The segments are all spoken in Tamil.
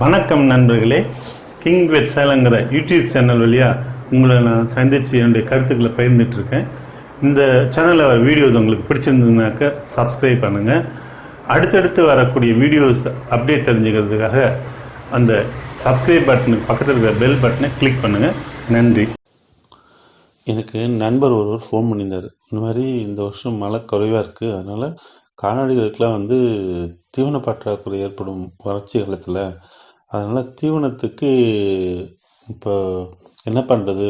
வணக்கம் நண்பர்களே. கிங் வெட் சேலங்கிற யூடியூப் சேனல் வழியாக உங்களை நான் சந்தித்து என்னுடைய கருத்துக்களை பகிர்ந்துட்டு இருக்கேன் இந்த சேனலில் வீடியோஸ் உங்களுக்கு பிடிச்சிருந்ததுனாக்க சப்ஸ்கிரைப் பண்ணுங்கள் அடுத்தடுத்து வரக்கூடிய வீடியோஸ் அப்டேட் தெரிஞ்சுக்கிறதுக்காக அந்த சப்ஸ்கிரைப் பட்டனுக்கு பக்கத்தில் இருக்கிற பெல் பட்டனை கிளிக் பண்ணுங்கள் நன்றி. எனக்கு நண்பர் ஒருவர் ஃபோன் பண்ணியிருந்தார். இந்த மாதிரி இந்த வருஷம் மழை குறைவாக இருக்குது அதனால் கால்நடைகளுக்கெலாம் வந்து தீவன பற்றாக்குறை ஏற்படும் வறட்சி காலத்தில் அதனால் தீவனத்துக்கு இப்போ என்ன பண்ணுறது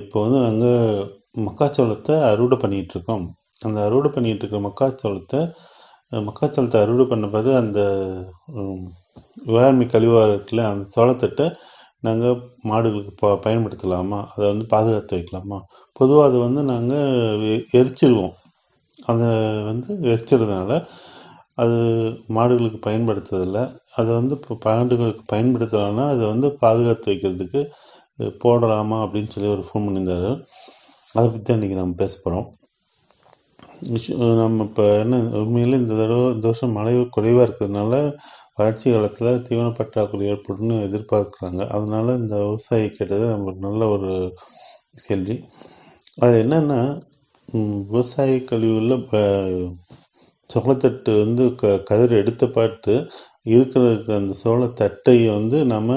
இப்போ வந்து நாங்கள் மக்காச்சோளத்தை அறுவடை பண்ணிகிட்டு இருக்கோம். அந்த அறுவடை பண்ணிகிட்டு இருக்கிற மக்காச்சோளத்தை மக்காச்சோளத்தை அறுவடை பண்ண பிறகு அந்த வேளாண்மை கழிவாக இருக்குல்ல அந்த சோளத்தட்டை நாங்கள் மாடுகளுக்கு ப பயன்படுத்தலாமா? அதை வந்து பாதுகாத்து வைக்கலாமா? பொதுவாக அதை வந்து நாங்கள் எரிச்சிடுவோம் அதை வந்து எரிச்சிடுறதுனால அது மாடுகளுக்கு பயன்படுத்துறதில்லை. அதை வந்து இப்போ மாடுகளுக்கு பயன்படுத்துகிறாங்கன்னா அதை வந்து பாதுகாத்து வைக்கிறதுக்கு போடலாமா அப்படின்னு சொல்லி ஒரு ஃபோன் பண்ணியிருந்தாரு. அதை பற்றி தான் இன்றைக்கி நம்ம பேச போகிறோம் நம்ம இப்போ என்ன உண்மையில் இந்த தடவை இந்த வருஷம் மழை குறைவாக இருக்கிறதுனால வறட்சி காலத்தில் தீவன பற்றாக்குறை ஏற்படும்னு எதிர்பார்க்குறாங்க. அதனால் இந்த விவசாயி கேட்டது நமக்கு நல்ல ஒரு கேள்வி. அது என்னென்னா விவசாய கழிவுகளில் இப்போ சோளத்தட்டு வந்து க கதிர் எடுத்து பார்த்து இருக்கிற அந்த சோளத்தட்டை வந்து நம்ம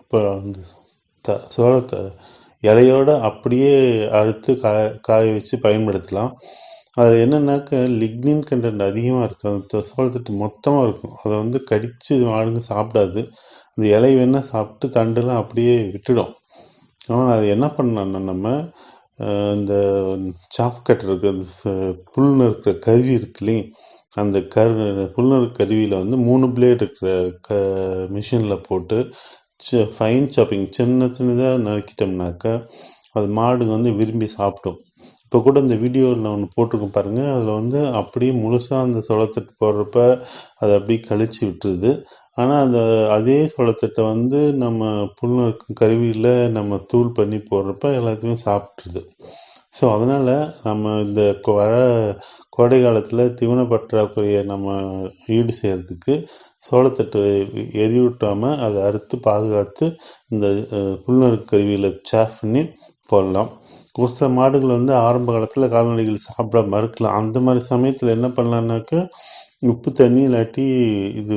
இப்போ அந்த த சோளத்தை இலையோட அப்படியே அறுத்து காய காய வச்சு பயன்படுத்தலாம். அது என்னன்னாக்க லிக்னின் கண்டென்ட் அதிகமாக இருக்கும். அந்த சோளத்தட்டு மொத்தமாக இருக்கும். அதை வந்து கடித்து மாடுங்க சாப்பிடாது. அந்த இலை வேணால் சாப்பிட்டு தண்டெல்லாம் அப்படியே விட்டுடும். ஆனால் அது என்ன பண்ணலாம்னா நம்ம இந்த சாப் கட்டுறதுக்கு அந்த புல் நறுக்கிற கருவி இருக்கு இல்லைங்க. அந்த கரு புல்நறு கருவியில் வந்து மூணு பிளேட் இருக்கிற க மிஷினில் போட்டு ஃபைன் சாப்பிங் சின்ன சின்னதாக நறுக்கிட்டோம்னாக்கா அது மாடுங்க வந்து விரும்பி சாப்பிடும். இப்போ கூட இந்த வீடியோவில் ஒன்று போட்டிருக்கோம் பாருங்கள் அதில் வந்து அப்படியே முழுசாக அந்த சோளத்தட்டு போடுறப்ப அதை அப்படியே கழிச்சு விட்டுருது. ஆனால் அந்த அதே சோளத்தட்டை வந்து நம்ம புல்நறுக்கும் கருவியில் நம்ம தூள் பண்ணி போடுறப்ப எல்லாத்தையுமே சாப்பிட்ருது ஸோ அதனால் நம்ம இந்த கொ- வர கோடை காலத்தில் தீவன பற்றாக்குறையை நம்ம ஈடு செய்கிறதுக்கு சோளத்தட்டு எரியூட்டாமல் அதை அறுத்து பாதுகாத்து இந்த அஹ், புல்நறுக்கு கருவியில் சாஃப் பண்ணி போடலாம். ஒரு சில மாடுகள் வந்து ஆரம்ப காலத்தில் கால்நடைகள் சாப்பிட மறுக்கலாம். அந்த மாதிரி சமயத்தில் என்ன பண்ணலான்னாக்கா உப்பு தண்ணி இல்லாட்டி இது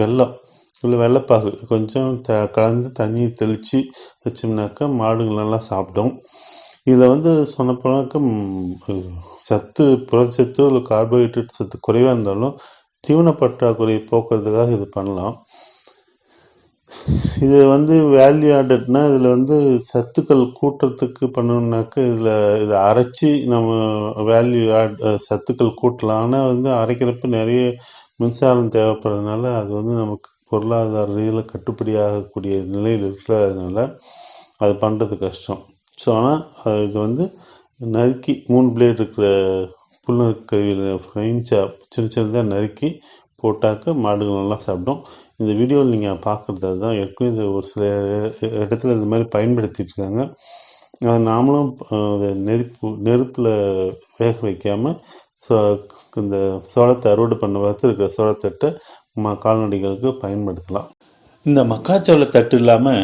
வெள்ளம் இல்லை வெள்ளப்பாகு. கொஞ்சம் த கலந்து தண்ணியை தெளித்து வச்சோம்னாக்கா மாடுகள் நல்லா சாப்பிடும். இதில் வந்து சொன்னப்போனாக்க சத்து புரதச்சத்து இல்லை கார்போஹைட்ரேட் சத்து குறைவாக இருந்தாலும் தீவன பற்றாக்குறையை போக்குறதுக்காக இது பண்ணலாம். இது வந்து வேல்யூ ஆடட்னா இதில் வந்து சத்துக்கள் கூட்டுறதுக்கு பண்ணணும்னாக்க இதில் இதை அரைச்சி நம்ம வேல்யூ ஆட் சத்துக்கள் கூட்டலாம். ஆனால் வந்து அரைக்கிறப்ப நிறைய மின்சாரம் தேவைப்படுறதுனால அது வந்து நமக்கு பொருளாதார ரீதியில் கட்டுப்படி ஆகக்கூடிய நிலையில் இருக்கிறதுனால அது பண்ணுறது கஷ்டம். ஸோ ஆனால் இது வந்து நறுக்கி மூணு பிளேட் இருக்கிற புல்நறுக்கு கருவியில் ஃபைன் சாப் சின்ன சின்னதாக நறுக்கி போட்டாக்க மாடுகள் நல்லா சாப்பிடும். இந்த வீடியோவில் நீங்கள் பார்க்குறது அதுதான். ஏற்கனவே இது ஒரு சில இடத்துல இந்த மாதிரி பயன்படுத்திட்டு இருக்காங்க. நாமளும் அதை நெருப்பு நெருப்பில் வேக வைக்காமல் சோ இந்த சோளத்தை அறுவடை பண்ண பார்த்து இருக்கிற சோளத்தட்டை ம கால்நடைகளுக்கு பயன்படுத்தலாம். இந்த மக்காச்சோள தட்டு இல்லாமல்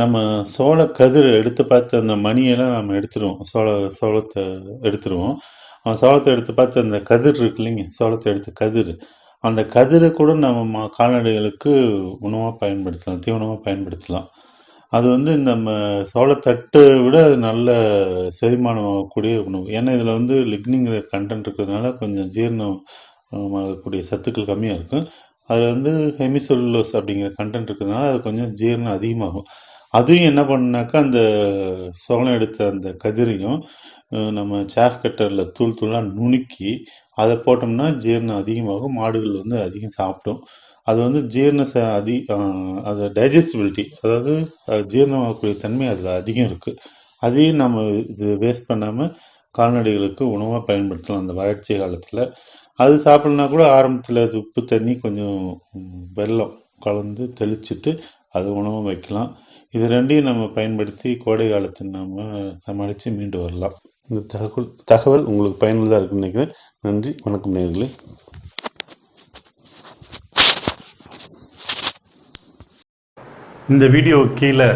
நம்ம சோள கதிர் எடுத்து பார்த்து அந்த மணியெல்லாம் நம்ம எடுத்துருவோம். சோள சோளத்தை எடுத்துருவோம். சோளத்தை எடுத்து பார்த்து அந்த கதிர் இருக்கு இல்லைங்க. சோளத்தை எடுத்த கதிர். அந்த கதிரை கூட நம்ம கால்நடைகளுக்கு உணவாக பயன்படுத்தலாம் தீவனமாக பயன்படுத்தலாம். அது வந்து நம்ம சோளத்தட்டை விட அது நல்ல செரிமானம் ஆகக்கூடிய உணவு. ஏன்னா இதில் வந்து லிக்னிங்கிற கண்டென்ட் இருக்கிறதுனால கொஞ்சம் ஜீரணம் ஆகக்கூடிய சத்துக்கள் கம்மியாக இருக்கும். அதில் வந்து ஹெமிசொல்லோஸ் அப்படிங்கிற கண்டென்ட் இருக்கிறதுனால அது கொஞ்சம் ஜீரணம் அதிகமாகும். அதையும் என்ன பண்ணுனாக்கா அந்த சோளம் எடுத்த அந்த கதிரையும் நம்ம சாஃப் கட்டரில் தூள் தூளாக நுணுக்கி அதை போட்டோம்னா ஜீரணம் அதிகமாகும் மாடுகள் வந்து அதிகம் சாப்பிடும். அது வந்து ஜீரண ச அதி அது டைஜஸ்டிபிலிட்டி அதாவது ஜீரணமாகக்கூடிய தன்மை அதில் அதிகம் இருக்குது அதையும் நம்ம இது வேஸ்ட் பண்ணாமல் கால்நடைகளுக்கு உணவாக பயன்படுத்தலாம் அந்த வறட்சி காலத்தில். அது சாப்பிட்லனா கூட ஆரம்பத்தில் அது உப்பு தண்ணி கொஞ்சம் வெள்ளம் வெல்லம் கலந்து தெளிச்சுட்டு அது உணவும் வைக்கலாம். இது ரெண்டையும் நம்ம பயன்படுத்தி கோடை காலத்தை நம்ம சமாளித்து மீண்டு வரலாம். இந்த தகவல் தகவல் உங்களுக்கு பயனுள்ளதாக இருக்குன்னு நினைக்கிறேன். நன்றி வணக்கம் நேர்களே இந்த வீடியோ கீழே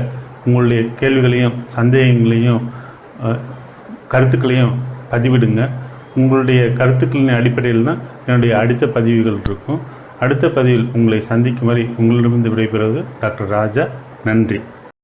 உங்களுடைய கேள்விகளையும் சந்தேகங்களையும் கருத்துக்களையும் பதிவிடுங்க. உங்களுடைய கருத்துக்களின் அடிப்படையில் தான் என்னுடைய அடுத்த பதிவுகள் இருக்கும். அடுத்த பதிவில் உங்களை சந்திக்கும் வரை உங்களிடமிருந்து விடைபெறுவது டாக்டர் ராஜா. நன்றி.